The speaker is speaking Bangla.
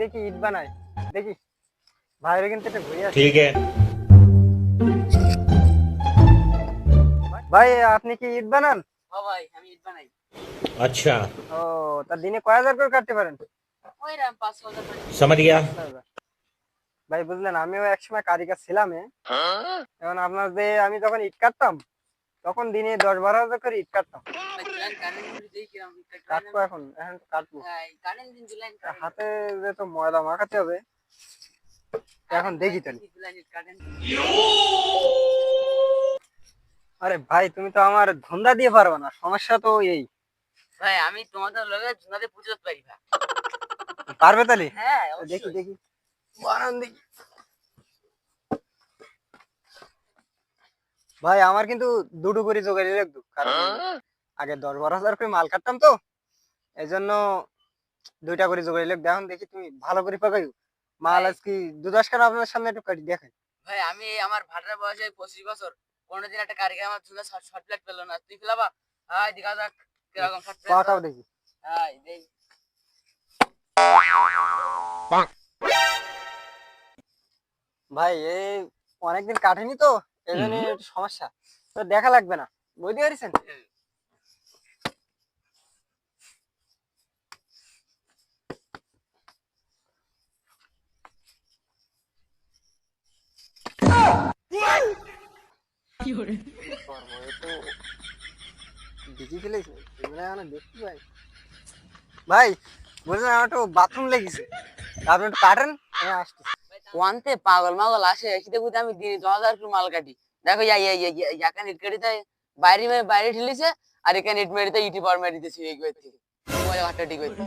দেখি ইট বানাই দেখি ভাইরে কিন্তু এটা ঘুরে আসি ठीक है ভাই আপনি কি ইট বানান ও ভাই আমি ইট বানাই अच्छा ও তা দিনে কয় হাজার করে কাটতে পারেন ওই রাম পাঁচ ছ হাজার টাকা। समझ गया ভাই বুঝলেন আমিও একসময় কারিগর ছিলাম এ। এখন আপনার যে আমি যখন ইট কাটতাম তখন দিনে দশ বারো হাজার করে ইট কাটতাম কাটবো এখন এখন কাটবো। কারেন্ট। হাতে যে তো ময়দা মাখাতে হবে এখন দেখি তাহলে। আরে ভাই তুমি তো আমার ধন্দা দিয়ে পারবে না সমস্যা তো এই। ভাই আমি তোমাদের লগে জুনাতে পুজোতে পারি না। পারবে তাহলে? হ্যাঁ দেখি দেখি। বানান দেখি। ভাই আমার কিন্তু দুটো করে জোগাড়ি রাখব কারণ আগে দশ বারো হাজার করে মাল কাটতাম তো এই জন্য দুইটা করে জোগাড়ি লাগবে এখন দেখি তুমি ভালো করে পাকাইও। মাল আজকে দু দশ কাটা আপনার সামনে একটু কাটি দেখেন ভাই আমি আমার ভাটার বয়সে পঁচিশ বছর। কোনোদিন একটা কারিগর আমার চুলে শর্ট প্লেট পেল না। তুই ফেলাবা? হাই দেখা যাক কীরকম শর্ট পাকাও দেখি। হাই ভাই এই অনেকদিন কাটেনি তো এই জন্য একটু সমস্যা। তো দেখা লাগবে না। বুঝতে পারছেন? করব, তো দেখি ফেলেছে এগুলো এখনও দেখতে পাই ভাই বলছেন আমার একটু বাথরুম লেগেছে আপনি একটু কাটেন আমি আসছি ওয়ানতে পাগল মাগল আসে এসে বুঝতে আমি দিনে দশ হাজার মাল কাটি দেখো ইয়া ইয়া ইয়া ইয়া ইয়াকান ইট কাটিতে বাইরে মেরে বাইরে ঠেলিছে আর এখানে ইট মেরিতে ইটি পার মেরে দিতেছি এই করতে মজা ভাট্টা ঠিক করতে